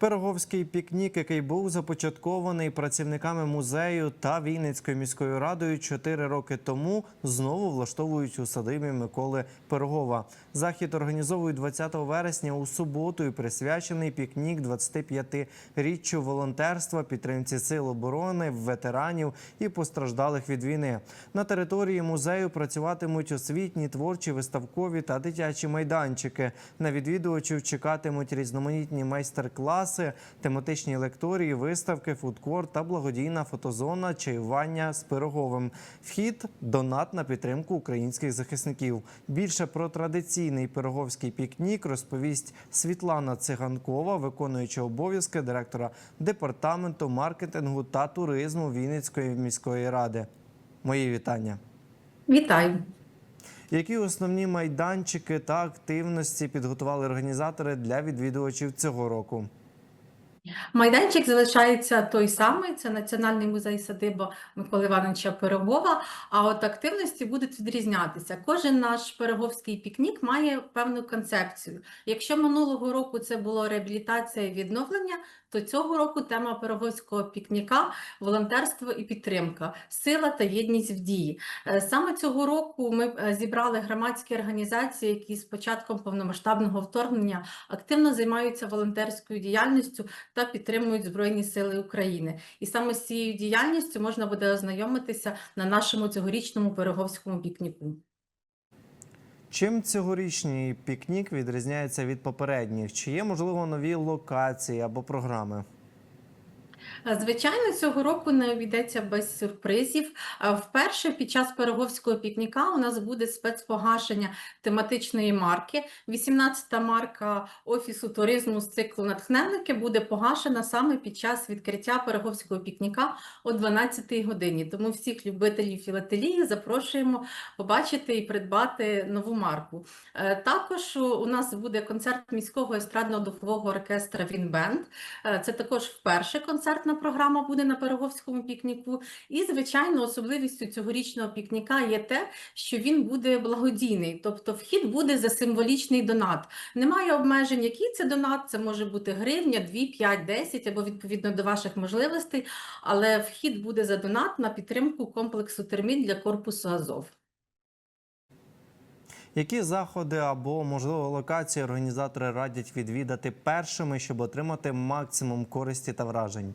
Пироговський пікнік, який був започаткований працівниками музею та Вінницькою міською радою чотири роки тому, знову влаштовують у садибі Миколи Пирогова. Захід організовують 20 вересня у суботу і присвячений пікнік 25-річчю волонтерства, підтримці сил оборони, ветеранів і постраждалих від війни. На території музею працюватимуть освітні, творчі, виставкові та дитячі майданчики. На відвідувачів чекатимуть різноманітні майстер-класи, тематичні лекторії, виставки, фудкорт та благодійна фотозона чаювання з пироговим. Вхід донат на підтримку українських захисників. Більше про традиційний пироговський пікнік розповість Світлана Циганкова, виконуюча обов'язки директора департаменту маркетингу та туризму Вінницької міської ради. Мої вітання. Вітаю. Які основні майданчики та активності підготували організатори для відвідувачів цього року? Майданчик залишається той самий, це Національний музей садиба Миколи Івановича Пирогова, а от активності будуть відрізнятися. Кожен наш пироговський пікнік має певну концепцію. Якщо минулого року це було реабілітація і відновлення, то цього року тема пироговського пікніка волонтерство і підтримка, сила та єдність в дії. Е, Саме цього року ми е, зібрали громадські організації, які з початком повномасштабного вторгнення активно займаються волонтерською діяльністю та підтримують Збройні Сили України. І саме з цією діяльністю можна буде ознайомитися на нашому цьогорічному пироговському пікніку. Чим цьогорічний пікнік відрізняється від попередніх? Чи є можливо нові локації або програми? Е, Звичайно, цього року не обійдеться без сюрпризів. Е, Вперше під час пироговського пікніка у нас буде спецпогашення тематичної марки. 18-та марка Офісу туризму з циклу натхненники буде погашена саме під час відкриття пироговського пікніка о 12-й годині. Тому всіх любителів філателії запрошуємо побачити і придбати нову марку. Е, Також у нас буде концерт міського естрадно-духового оркестра Вінбенд. Це також вперше концертна програма буде на Пироговському пікніку. І, звичайно, особливістю цьогорічного пікніка є те, що він буде благодійний, тобто вхід буде за символічний донат. Немає обмежень, який це донат, це може бути гривня, 2, 5, 10 або відповідно до ваших можливостей, але вхід буде за донат на підтримку комплексу термін для корпусу Азов. Які заходи або можливо локації організатори радять відвідати першими, щоб отримати максимум користі та вражень?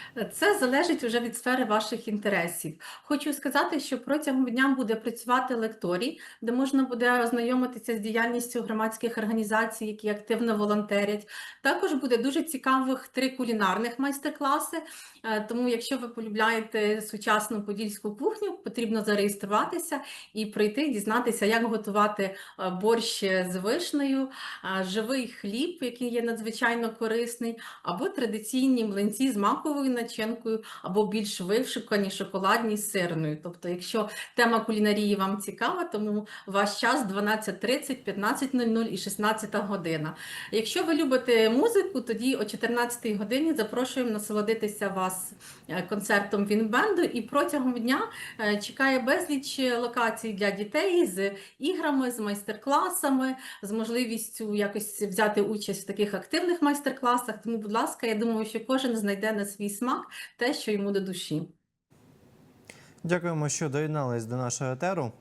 Це залежить вже від сфери ваших інтересів. Хочу сказати, що протягом дня буде працювати лекторій, де можна буде ознайомитися з діяльністю громадських організацій, які активно волонтерять. Також буде дуже цікавих три кулінарних майстер-класи. Е, Тому, якщо ви полюбляєте сучасну подільську кухню, потрібно зареєструватися і прийти, дізнатися, як готувати е, борщ з вишнею, е, живий хліб, який є надзвичайно корисний, або традиційні млинці з маковою начинкою, або більш вишукані шоколадні з сирною. Тобто, якщо тема кулінарії вам цікава, тому ваш час 12.30, 15.00 і 16 година. Якщо ви любите музику, тоді о 14 годині запрошуємо насолодитися вас е, концертом Вінбенду. І протягом дня е, чекає безліч локацій для дітей з іграми, з майстер-класами, з можливістю якось взяти участь в таких активних майстер-класах. Тому, будь ласка, я думаю, що кожен знайде на свій смак те, що йому до душі. Дякуємо, що доєднались до нашого етеру.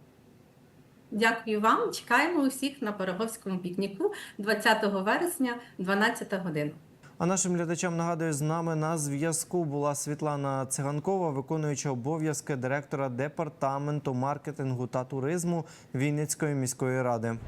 Дякую вам. Чекаємо усіх на Пироговському пікніку 20 вересня, 12 година. А нашим глядачам нагадую, з нами на зв'язку була Світлана Циганкова, виконуюча обов'язки директора департаменту маркетингу та туризму Вінницької міської ради.